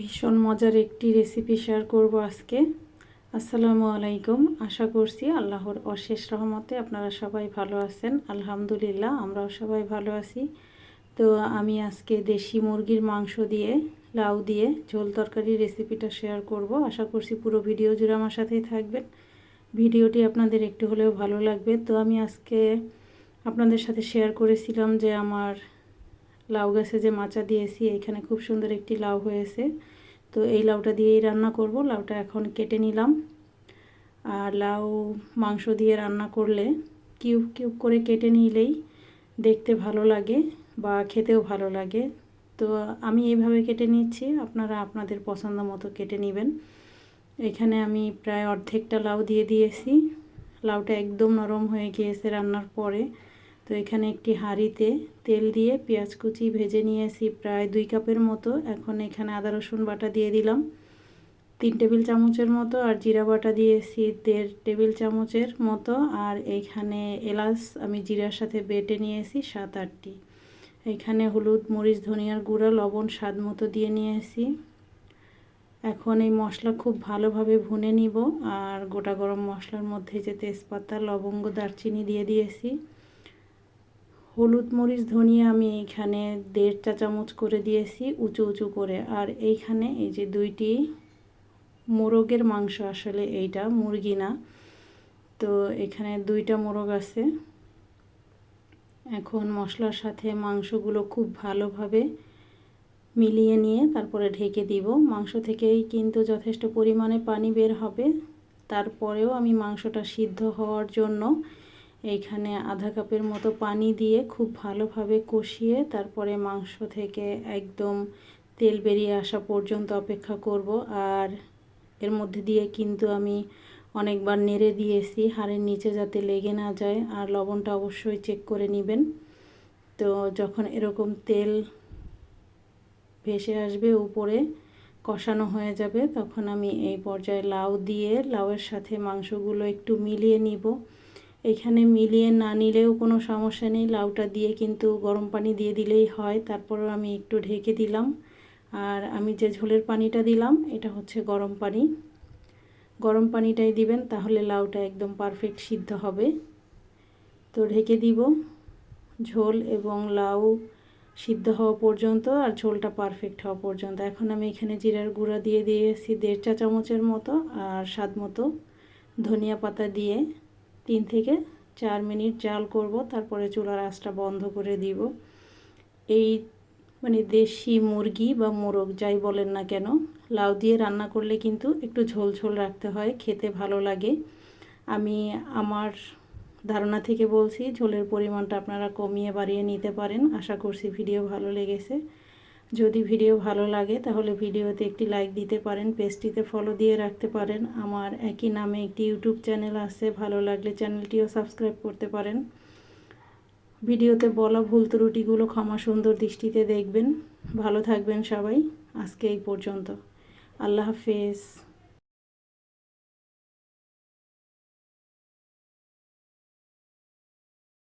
ভীষণ মজার একটি রেসিপি শেয়ার করব আজকে। আসসালামু আলাইকুম। আশা করছি আল্লাহর অশেষ রহমতে আপনারা সবাই ভালো আছেন। আলহামদুলিল্লাহ, আমরাও সবাই ভালো আছি। তো আমি আজকে দেশি মুরগির মাংস দিয়ে, লাউ দিয়ে ঝোল তরকারি রেসিপিটা শেয়ার করব। আশা করছি পুরো ভিডিও জুড়ে আমার সাথেই থাকবেন। ভিডিওটি আপনাদের একটু হলেও ভালো লাগবে। তো আমি আজকে আপনাদের সাথে শেয়ার করেছিলাম যে আমার লাউ গাছে যে মাচা দিয়েছি, এখানে খুব সুন্দর একটি লাউ হয়েছে। তো এই লাউটা দিয়েই রান্না করব। লাউটা এখন কেটে নিলাম। আর লাউ মাংস দিয়ে রান্না করলে কিউব কিউব করে কেটে নিলেই দেখতে ভালো লাগে বা খেতেও ভালো লাগে। তো আমি এইভাবে কেটে নিচ্ছি। আপনারা আপনাদের পছন্দ মতো কেটে নেবেন। এখানে আমি প্রায় অর্ধেকটা লাউ দিয়ে দিয়েছি। লাউটা একদম নরম হয়ে গিয়েছে রান্নার পরে। তো এখানে একটি হাঁড়িতে তেল দিয়ে পেঁয়াজ কুচি ভেজে নিয়েছি প্রায় দুই কাপের মতো। এখন এখানে আদা, রসুন বাটা দিয়ে দিলাম। তিন টেবিল চামচের মতো আর জিরা বাটা দিয়েছি দেড় টেবিল চামচের মতো। আর এইখানে এলাচ আমি জিরার সাথে বেটে নিয়েছি সাত আটটি। এখানে হলুদ, মরিচ, ধনিয়ার গুঁড়া, লবণ, স্বাদ মতো দিয়ে নিয়েছি এখন এই মশলা খুব ভালোভাবে ভুনে নিব। আর গোটা গরম মশলার মধ্যে যে তেজপাতা, লবঙ্গ, দারচিনি দিয়ে দিয়েছি। হলুদ মরিচ ধনিয়া আমি এইখানে দেড় চা চামচ করে দিয়েছি উঁচু উঁচু করে। আর এইখানে এই যে দুইটি মোরগের মাংস, আসলে এইটা মুরগি না, তো এখানে দুইটা মোরগ আছে। এখন মশলার সাথে মাংসগুলো খুব ভালোভাবে মিলিয়ে নিয়ে তারপরে ঢেকে দিব। মাংস থেকেই কিন্তু যথেষ্ট পরিমাণে পানি বের হবে। তারপরেও আমি মাংসটা সিদ্ধ হওয়ার জন্য এইখানে আধা কাপের মতো পানি দিয়ে খুব ভালোভাবে কষিয়ে তারপরে মাংস থেকে একদম তেল বেরিয়ে আসা পর্যন্ত অপেক্ষা করব। আর এর মধ্যে দিয়ে কিন্তু আমি অনেকবার নেড়ে দিয়েছি, হাড়ের নিচে যাতে লেগে না যায়। আর লবণটা অবশ্যই চেক করে নেবেন। তো যখন এরকম তেল ভেসে আসবে উপরে, কষানো হয়ে যাবে, তখন আমি এই পর্যায়ে লাউ দিয়ে, লাউয়ের সাথে মাংসগুলো একটু মিলিয়ে নিব। এখানে মিলিয়ে না নিলেও কোনো সমস্যা নেই। লাউটা দিয়ে কিন্তু গরম পানি দিয়ে দিলেই হয়। তারপরও আমি একটু ঢেকে দিলাম। আর আমি যে ঝোলের পানিটা দিলাম, এটা হচ্ছে গরম পানি। গরম পানিটাই দিবেন, তাহলে লাউটা একদম পারফেক্ট সিদ্ধ হবে। তো ঢেকে দিব। ঝোল এবং লাউ সিদ্ধ হওয়া পর্যন্ত আর ঝোলটা পারফেক্ট হওয়া পর্যন্ত। এখন আমি এখানে জিরার গুঁড়া দিয়ে দিয়েছি, দেড় চা চামচের মতো আর স্বাদ মতো ধনিয়া পাতা দিয়ে। তিন থেকে চার মিনিট জাল করব, তারপরে চুলার আঁচটা বন্ধ করে দিব। এই মানে দেশি মুরগি বা মোরগ যাই বলেন না কেন, লাউ দিয়ে রান্না করলে কিন্তু একটু ঝোল ঝোল রাখতে হয়, খেতে ভালো লাগে। আমি আমার ধারণা থেকে বলছি, ঝোলের পরিমাণটা আপনারা কমিয়ে বাড়িয়ে নিতে পারেন। আশা করছি ভিডিও ভালো লেগেছে। যদি ভিডিও ভালো লাগে, তাহলে ভিডিওতে একটি লাইক দিতে পারেন, পেজটিতে ফলো দিয়ে রাখতে পারেন। আমার একই নামে একটি ইউটিউব চ্যানেল আছে, ভালো লাগলে চ্যানেলটিও সাবস্ক্রাইব করতে পারেন। ভিডিওতে বলা ভুল ত্রুটিগুলো ক্ষমা সুন্দর দৃষ্টিতে দেখবেন। ভালো থাকবেন সবাই, আজকে এই পর্যন্ত। আল্লাহ হাফেজ।